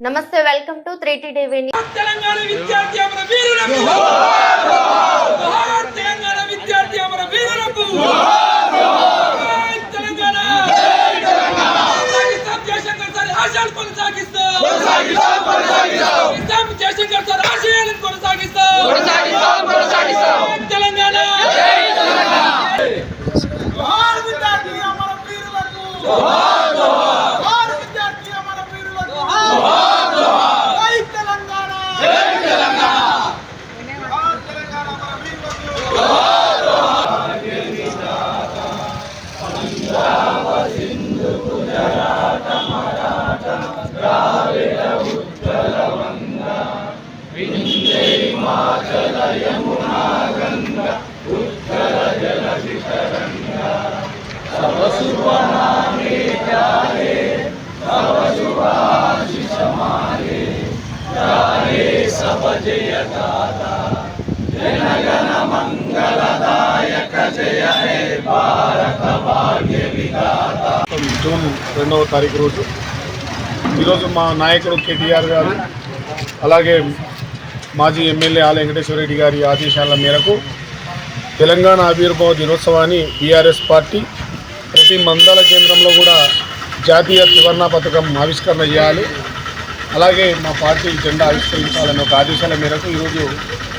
నమస్తే welcome to three TV June రెండవ తారీఖు రోజు. ఈరోజు మా నాయకుడు కేటీఆర్ గారు అలాగే మాజీ ఎమ్మెల్యే ఆల వెంకటేశ్వరరెడ్డి గారి ఆదేశాల మేరకు తెలంగాణ ఆవిర్భావ దినోత్సవాన్ని బీఆర్ఎస్ పార్టీ ప్రతి మండల కేంద్రంలో కూడా జాతీయ త్రివర్ణ పథకం ఆవిష్కరణ చేయాలి. అలాగే మా పార్టీ జెండా ఆవిష్కరించాలనే ఒక ఆదేశాల మేరకు ఈరోజు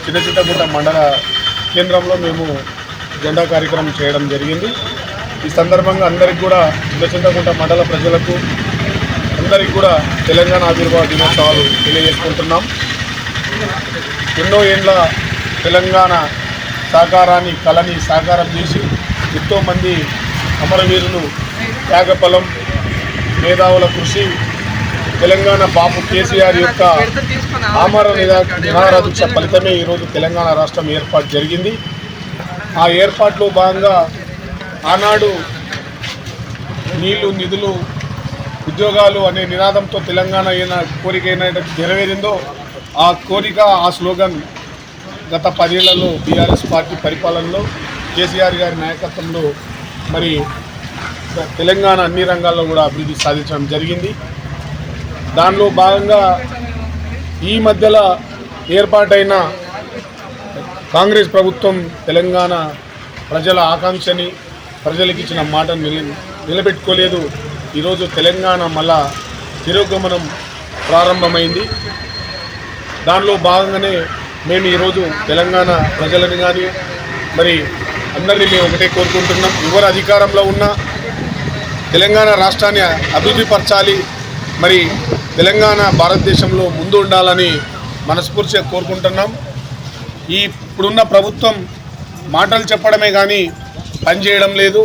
చిన్న చిట్టగుట్ట మండల కేంద్రంలో మేము జెండా కార్యక్రమం చేయడం జరిగింది. ఈ సందర్భంగా అందరికి కూడా చిన్న చిట్టగుట్ట మండల ప్రజలకు అందరికి కూడా తెలంగాణ ఆవిర్భావ దినోత్సవాలు తెలియజేసుకుంటున్నాం. ఎన్నో ఏళ్ళ తెలంగాణ సాకారాన్ని కళని సాకారం చేసి ఎంతోమంది అమరవీరులు త్యాగఫలం మేధావుల కృషి తెలంగాణ బాపు కేసీఆర్ యొక్క ఆమర నిరా- ఫలితమే ఈరోజు తెలంగాణ రాష్ట్రం ఏర్పాటు జరిగింది. ఆ ఏర్పాట్లో భాగంగా ఆనాడు నీళ్ళు నిధులు ఉద్యోగాలు అనే నినాదంతో తెలంగాణ అయిన కోరిక ఏదైతే నెరవేరిందో ఆ కోరిక ఆ స్లోగన్ గత పదేళ్ళలో బీఆర్ఎస్ పార్టీ పరిపాలనలో కేసీఆర్ గారి నాయకత్వంలో మరి తెలంగాణ అన్ని రంగాల్లో కూడా అభివృద్ధి సాధించడం జరిగింది. దానిలో భాగంగా ఈ మధ్యలో ఏర్పాటైన కాంగ్రెస్ ప్రభుత్వం తెలంగాణ ప్రజల ఆకాంక్షని ప్రజలకు ఇచ్చిన మాటను నిల నిలబెట్టుకోలేదు. ఈరోజు తెలంగాణ మళ్ళా తిరోగమనం ప్రారంభమైంది. దానిలో భాగంగానే మేము ఈరోజు తెలంగాణ ప్రజలని కానీ మరి అందరినీ మేము ఒకటే కోరుకుంటున్నాం. ఎవరు అధికారంలో ఉన్నా తెలంగాణ రాష్ట్రాన్ని అభివృద్ధి పరచాలి మరి తెలంగాణ భారతదేశంలో ముందు ఉండాలని మనస్ఫూర్తిగా కోరుకుంటున్నాం. ఈ ఇప్పుడున్న ప్రభుత్వం మాటలు చెప్పడమే కానీ పనిచేయడం లేదు.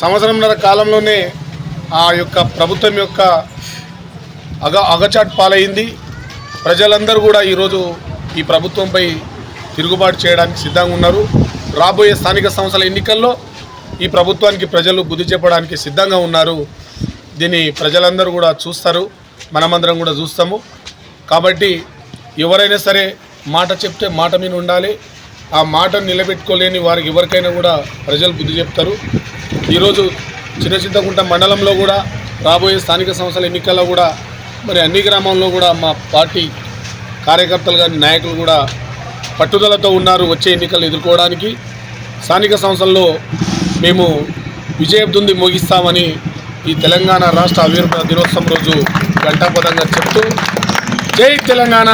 సంవత్సరంన్నర కాలంలోనే ఆ యొక్క ప్రభుత్వం యొక్క అగ అగచాట్ పాలైంది. ప్రజలందరూ కూడా ఈరోజు ఈ ప్రభుత్వంపై తిరుగుబాటు చేయడానికి సిద్ధంగా ఉన్నారు. రాబోయే స్థానిక సంస్థల ఎన్నికల్లో ఈ ప్రభుత్వానికి ప్రజలు బుద్ధి చెప్పడానికి సిద్ధంగా ఉన్నారు. దీన్ని ప్రజలందరూ కూడా చూస్తారు. మనమందరం కూడా చూస్తాము. కాబట్టి ఎవరైనా సరే మాట చెప్తే మాట మీద ఉండాలి. ఆ మాటను నిలబెట్టుకోలేని వారికి ఎవరికైనా కూడా ప్రజలు బుద్ధి చెప్తారు. ఈరోజు చిన్న చింతకుంట మండలంలో కూడా రాబోయే స్థానిక సంస్థల ఎన్నికల్లో కూడా మరి అన్ని గ్రామాల్లో కూడా మా పార్టీ కార్యకర్తలు కానీ నాయకులు కూడా పట్టుదలతో ఉన్నారు వచ్చే ఎన్నికలు ఎదుర్కోవడానికి. స్థానిక సంస్థల్లో మేము విజయదుంది మోగిస్తామని ఈ తెలంగాణ రాష్ట్ర ఆవిర్భావ దినోత్సవం రోజు ఘంటాపదంగా చెప్తూ జై తెలంగాణ